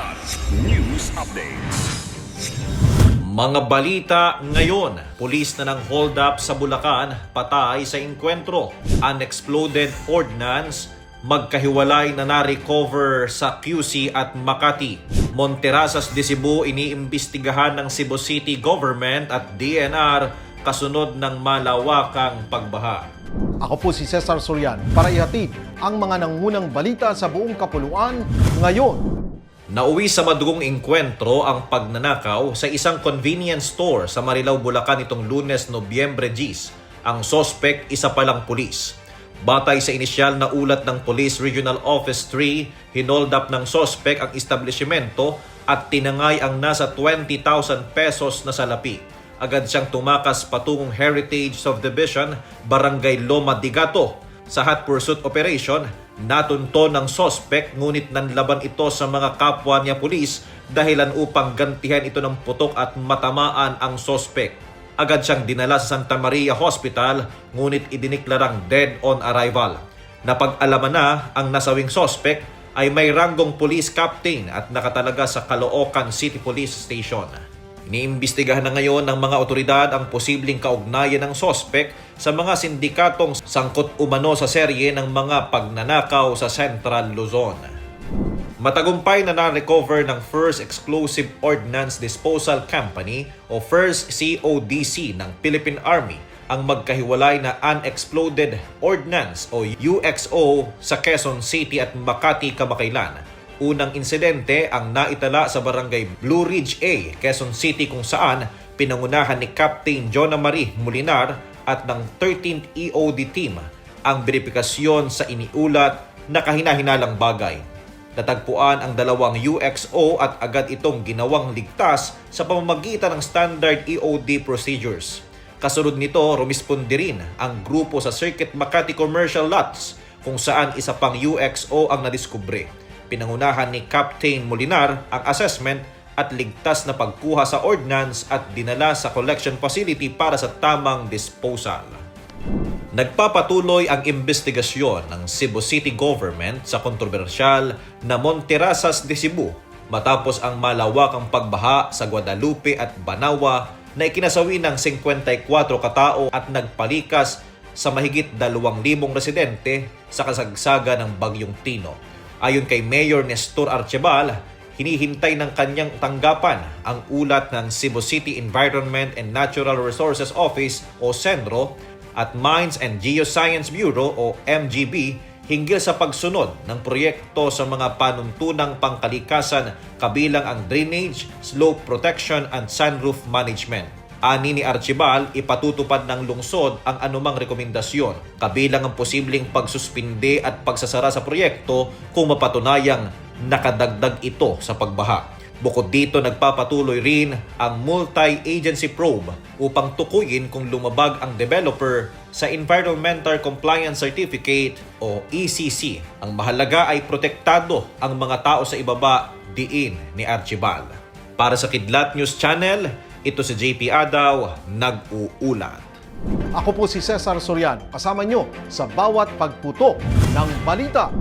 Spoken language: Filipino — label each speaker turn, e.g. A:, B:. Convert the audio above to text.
A: Ulat News Updates.
B: Mga balita ngayon, pulis na ng hold up sa Bulacan, patay sa inkwentro, unexploded ordnance, magkahiwalay na na-recover sa QC at Makati. Monterasas de Cebu iniimbestigahan ng Cebu City Government at DNR kasunod ng malawakang pagbaha.
C: Ako po si Cesar Sorian para ihatid ang mga nangunang balita sa buong kapuluan ngayon.
B: Nauwi sa madugong inkwentro ang pagnanakaw sa isang convenience store sa Marilao, Bulacan itong lunes, Nobyembre 10. Ang sospek isa palang pulis. Batay sa inisyal na ulat ng Police Regional Office 3, hinold up ng sospek ang establishmento at tinangay ang nasa 20,000 pesos na salapi. Agad siyang tumakas patungong Heritage Subdivision, Barangay Loma Digato. Sa hot pursuit operation, natunto ng sospek ngunit nanlaban ito sa mga kapwa niya pulis dahilan upang gantihan ito ng putok at matamaan ang sospek. Agad siyang dinala sa Santa Maria Hospital ngunit idiniklarang dead on arrival. Napag-alaman na ang nasawing sospek ay may ranggong police captain at nakatalaga sa Caloocan City Police Station. Iniimbestigahan na ngayon ng mga otoridad ang posibleng kaugnayan ng sospek sa mga sindikatong sangkot umano sa serye ng mga pagnanakaw sa Central Luzon. Matagumpay na na-recover ng First Exclusive Ordnance Disposal Company o First CODC ng Philippine Army ang magkahiwalay na unexploded ordnance o UXO sa Quezon City at Makati kamakailan. Unang insidente ang naitala sa barangay Blue Ridge A, Quezon City kung saan pinangunahan ni Captain Jonah Marie Molinar at ng 13th EOD team ang verifikasyon sa iniulat na kahinahinalang bagay. Natagpuan ang dalawang UXO at agad itong ginawang ligtas sa pamamagitan ng standard EOD procedures. Kasunod nito, rumisponde rin ang grupo sa Circuit Makati Commercial Lots kung saan isa pang UXO ang nadiskubre. Pinangunahan ni Captain Molinar ang assessment at ligtas na pagkuha sa ordnance at dinala sa collection facility para sa tamang disposal. Nagpapatuloy ang investigasyon ng Cebu City Government sa kontrobersyal na Monterasas de Cebu matapos ang malawakang pagbaha sa Guadalupe at Banawa na ikinasawi ng 54 katao at nagpalikas sa mahigit 2,000 residente sa kasagsaga ng Bagyong Tino. Ayon kay Mayor Nestor Archibal, hinihintay ng kanyang tanggapan ang ulat ng Cebu City Environment and Natural Resources Office o CENRO at Mines and Geoscience Bureau o MGB hinggil sa pagsunod ng proyekto sa mga panuntunang pangkalikasan kabilang ang drainage, slope protection and sunroof management. Ani ni Archibal, ipatutupad ng lungsod ang anumang rekomendasyon, kabilang ang posibleng pagsuspinde at pagsasara sa proyekto kung mapatunayang nakadagdag ito sa pagbaha. Bukod dito, nagpapatuloy rin ang multi-agency probe upang tukuyin kung lumabag ang developer sa Environmental Compliance Certificate o ECC. Ang mahalaga ay protektado ang mga tao sa ibaba diin ni Archibald. Para sa Kidlat News Channel, ito si JP Adaw, nag-uulat.
C: Ako po si Cesar Sorian, kasama nyo sa bawat pagputo ng balita.